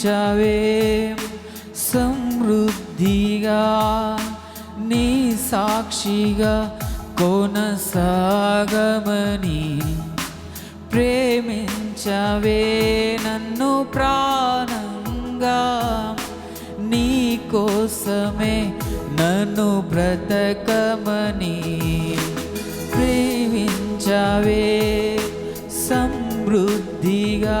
ప్రేమించవే సమృద్ధిగా నీ సాక్షిగా కొనసాగమని ప్రేమించవే. నన్ను ప్రాణంగా నీ కోసమే నన్ను బ్రతకమని ప్రేమించవే. సమృద్ధిగా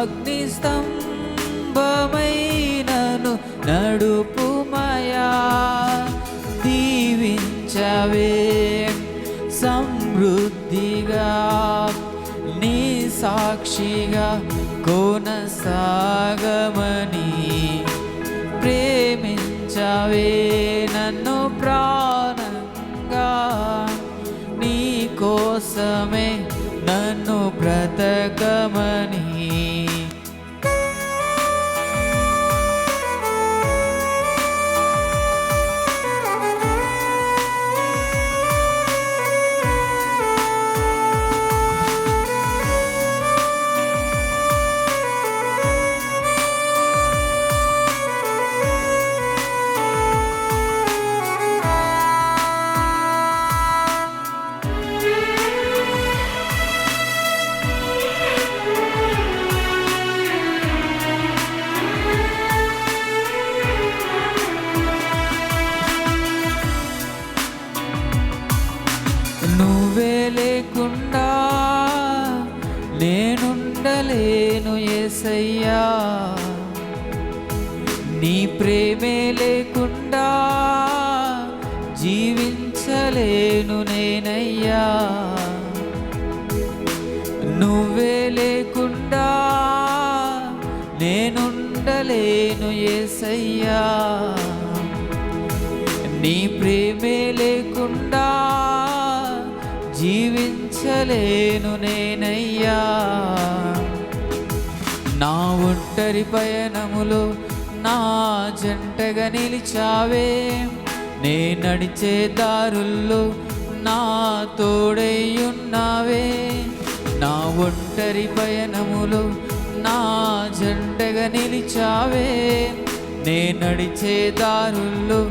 అగ్నిస్తంభమైనను నడుపుమయా దీవించవే సమృద్ధిగా నీ సాక్షిగా కొనసాగమని ప్రేమించవే నన్ను ప్రాణంగా నీ కోసమే నన్ను బ్రతక నువ్వే లేకుండా నేనుండలేను ఏసయ్యా. నీ ప్రేమే లేకుండా జీవించలేను నేనయ్యా. నువ్వే లేకుండా నేనుండలేను ఏసయ్యా. నీ ప్రేమే లేకుండా జీవించలేను నేనయ్యా. నా ఒంటరి పయనములో నా జంటగా నిలిచావే. నే నడిచే దారుల్లో నా తోడయ్యున్నావే నా ఒంటరి పయనములో నా జంటగా నిలిచావే. నే నడిచే దారుల్లో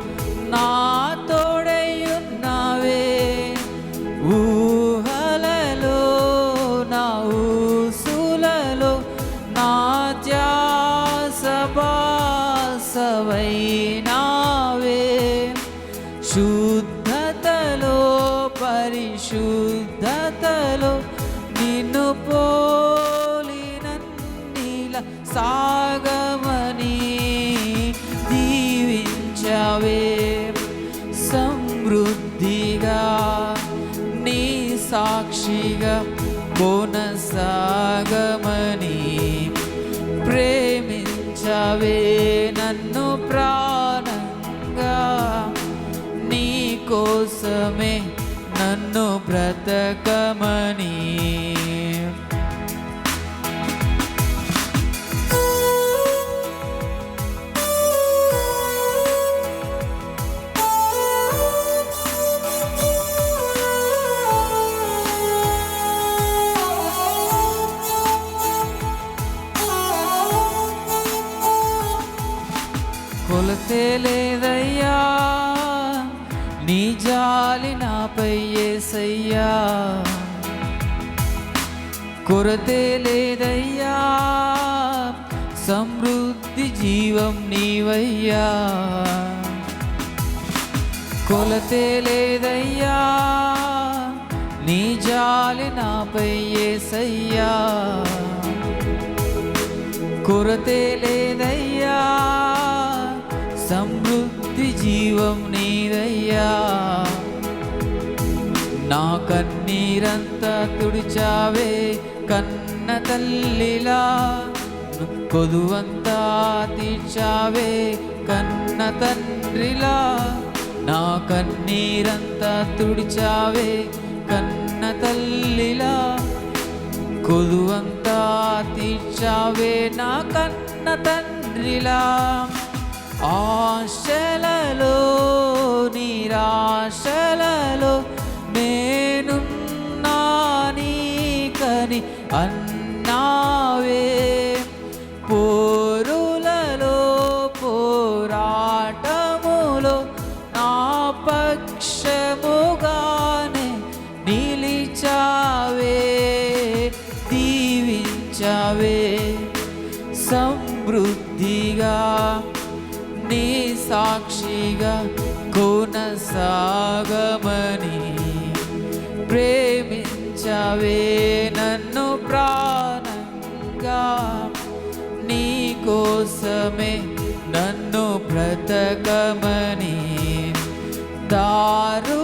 శుద్ధతలో పరిశుద్ధతలో నిన్ను పోలినన్నిల సాగమని దీవించవే. సమృద్ధిగా నీ సాక్షిగా కొనసాగమని ప్రేమించవే. నన్ను ప్రా కోసమే నన్ను బ్రతకమని. కొలతే లేదయ్యా నీ జాలి నాపై ఏసయ్యా. కొరతే లేదయ్యా. సమృద్ధి జీవం నీవయ్యా. కొలతే లేదయ్యా. నీ జాలి నాపై ఏసయ్యా. కొరతే లేదయ్యా. జీవం నీదయ్యా. నా కన్నీరంతా తుడిచావే కన్న తల్లిలా. కొదువంతా తీర్చావే కన్న తండ్రిలా. నా కన్నీరంతా తుడిచావే కన్న తల్లిలా. కొదువంతా తీర్చావే నా కన్న తండ్రిలా. ఆశలలో నిరాశలలో నేనున్నా నీకని అన్నావే. పోరులలో పోరాటములో నా పక్షముగానే నిలిచావే దీవించావే. సమృద్ధిగా నీ సాక్షిగా కొనసాగమని ప్రేమించవే నన్ను ప్రాణంగా. నీ కోసమే నన్ను బ్రతకమని దారు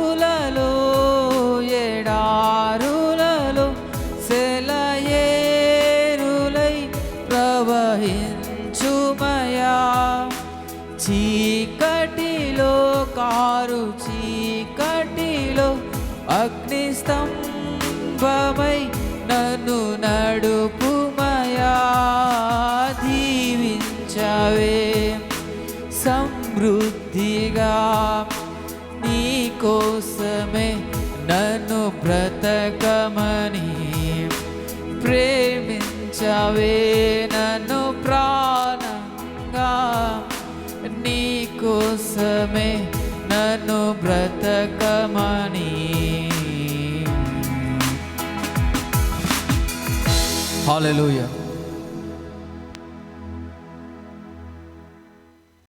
అగ్నిస్తంభమై నన్ను నడుపుమయా దీవించవే. సమృద్ధిగా నీ కోసమే నన్ను బ్రతకమని ప్రేమించవే. నన్ను ప్రాణంగా నీ కోసమే నన్ను బ్రతకమని Hallelujah.